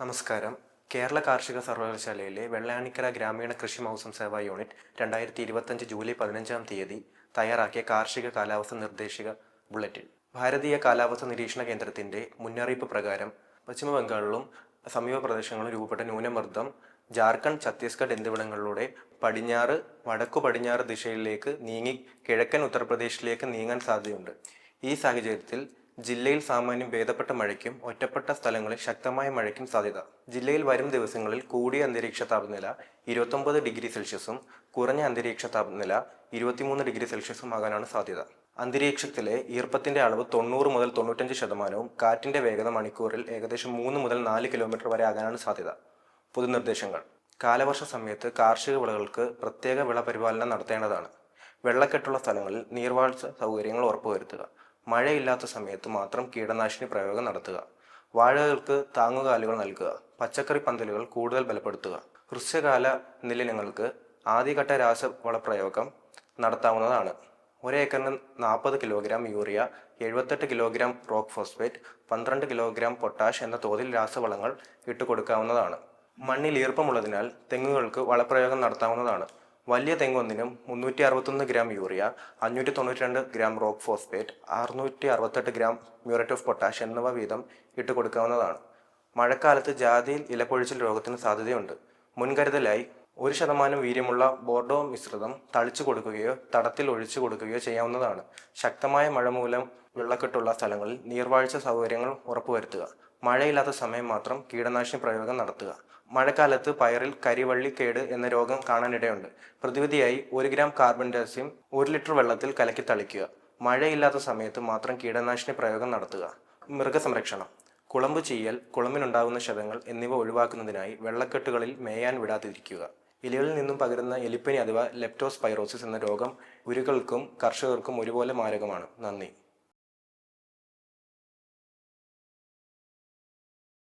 നമസ്കാരം. കേരള കാർഷിക സർവകലാശാലയിലെ വെള്ളയാണിക്കര ഗ്രാമീണ കൃഷി മൗസം സേവാ യൂണിറ്റ് രണ്ടായിരത്തി ഇരുപത്തഞ്ച് ജൂലൈ പതിനഞ്ചാം തീയതി തയ്യാറാക്കിയ കാർഷിക കാലാവസ്ഥ നിർദ്ദേശിക ബുള്ളറ്റിൻ. ഭാരതീയ കാലാവസ്ഥ നിരീക്ഷണ കേന്ദ്രത്തിന്റെ മുന്നറിയിപ്പ് പ്രകാരം പശ്ചിമ ബംഗാളിലും സമീപ പ്രദേശങ്ങളിലും രൂപപ്പെട്ട ന്യൂനമർദ്ദം ജാർഖണ്ഡ് ഛത്തീസ്ഗഡ് എന്നിവിടങ്ങളിലൂടെ പടിഞ്ഞാറ് വടക്കു പടിഞ്ഞാറ് ദിശയിലേക്ക് നീങ്ങി കിഴക്കൻ ഉത്തർപ്രദേശിലേക്ക് നീങ്ങാൻ സാധ്യതയുണ്ട്. ഈ സാഹചര്യത്തിൽ ജില്ലയിൽ സാമാന്യം ഭേദപ്പെട്ട മഴയ്ക്കും ഒറ്റപ്പെട്ട സ്ഥലങ്ങളിൽ ശക്തമായ മഴയ്ക്കും സാധ്യത. ജില്ലയിൽ വരും ദിവസങ്ങളിൽ കൂടിയ അന്തരീക്ഷ താപനില ഇരുപത്തൊമ്പത് ഡിഗ്രി സെൽഷ്യസും കുറഞ്ഞ അന്തരീക്ഷ താപനില ഇരുപത്തിമൂന്ന് ഡിഗ്രി സെൽഷ്യസും ആകാനാണ് സാധ്യത. അന്തരീക്ഷത്തിലെ ഈർപ്പത്തിന്റെ അളവ് തൊണ്ണൂറ് മുതൽ തൊണ്ണൂറ്റഞ്ച് ശതമാനവും കാറ്റിന്റെ വേഗത മണിക്കൂറിൽ ഏകദേശം മൂന്ന് മുതൽ നാല് കിലോമീറ്റർ വരെ ആകാനാണ് സാധ്യത. പൊതുനിർദ്ദേശങ്ങൾ. കാലവർഷ സമയത്ത് കാർഷിക വിളകൾക്ക് പ്രത്യേക വിള പരിപാലനം നടത്തേണ്ടതാണ്. വെള്ളക്കെട്ടുള്ള സ്ഥലങ്ങളിൽ നീർവാഴ്ച സൗകര്യങ്ങൾ ഉറപ്പുവരുത്തുക. മഴയില്ലാത്ത സമയത്ത് മാത്രം കീടനാശിനി പ്രയോഗം നടത്തുക. വാഴകൾക്ക് താങ്ങുകാലുകൾ നൽകുക. പച്ചക്കറി പന്തലുകൾ കൂടുതൽ ബലപ്പെടുത്തുക. ഹൃസ്യകാല നിലനങ്ങൾക്ക് ആദ്യഘട്ട രാസവള പ്രയോഗം നടത്താവുന്നതാണ് ഒരേക്കറിന് നാൽപ്പത് കിലോഗ്രാം യൂറിയ എഴുപത്തെട്ട് കിലോഗ്രാം റോക്ക് ഫോസ്ഫേറ്റ് പന്ത്രണ്ട് കിലോഗ്രാം പൊട്ടാഷ് എന്ന തോതിൽ രാസവളങ്ങൾ ഇട്ടുകൊടുക്കാവുന്നതാണ്. മണ്ണിൽ ഈർപ്പമുള്ളതിനാൽ തെങ്ങുകൾക്ക് വളപ്രയോഗം നടത്താവുന്നതാണ്. വലിയ തെങ്ങൊന്നിനും മുന്നൂറ്റി അറുപത്തൊന്ന് ഗ്രാം യൂറിയ അഞ്ഞൂറ്റി തൊണ്ണൂറ്റി രണ്ട് ഗ്രാം റോക്ക് ഫോസ്ഫേറ്റ് അറുന്നൂറ്റി അറുപത്തെട്ട് ഗ്രാം മ്യൂറേറ്റ് ഓഫ് പൊട്ടാഷ് എന്നിവ വീതം ഇട്ട് കൊടുക്കാവുന്നതാണ്. മഴക്കാലത്ത് ജാതിയിൽ ഇലപ്പൊഴിച്ചിൽ രോഗത്തിന് സാധ്യതയുണ്ട്. മുൻകരുതലായി ഒരു ശതമാനം വീര്യമുള്ള ബോർഡോ മിശ്രിതം തളിച്ചു കൊടുക്കുകയോ തടത്തിൽ ഒഴിച്ചു കൊടുക്കുകയോ ചെയ്യാവുന്നതാണ്. ശക്തമായ മഴ മൂലം വെള്ളക്കെട്ടുള്ള സ്ഥലങ്ങളിൽ നീർവാഴ്ച സൗകര്യങ്ങൾ ഉറപ്പുവരുത്തുക. മഴയില്ലാത്ത സമയം മാത്രം കീടനാശിനി പ്രയോഗം നടത്തുക. മഴക്കാലത്ത് പയറിൽ കരിവള്ളിക്കേട് എന്ന രോഗം കാണാനിടയുണ്ട്. പ്രതിവിധിയായി ഒരു ഗ്രാം കാർബൺ ഡയോക്സൈഡ് ഒരു ലിറ്റർ വെള്ളത്തിൽ കലക്കി തളിക്കുക. മഴയില്ലാത്ത സമയത്ത് മാത്രം കീടനാശിനി പ്രയോഗം നടത്തുക. മൃഗസംരക്ഷണം. കുളമ്പ് ചെയ്യൽ കുളമ്പിനുണ്ടാകുന്ന ക്ഷതങ്ങൾ എന്നിവ ഒഴിവാക്കുന്നതിനായി വെള്ളക്കെട്ടുകളിൽ മേയാൻ വിടാതിരിക്കുക. ഇലകളിൽ നിന്നും പകരുന്ന എലിപ്പനി അഥവാ ലെപ്റ്റോസ്പൈറോസിസ് എന്ന രോഗം ഉരുകൾക്കും കർഷകർക്കും ഒരുപോലെ മാരകമാണ്. നന്ദി.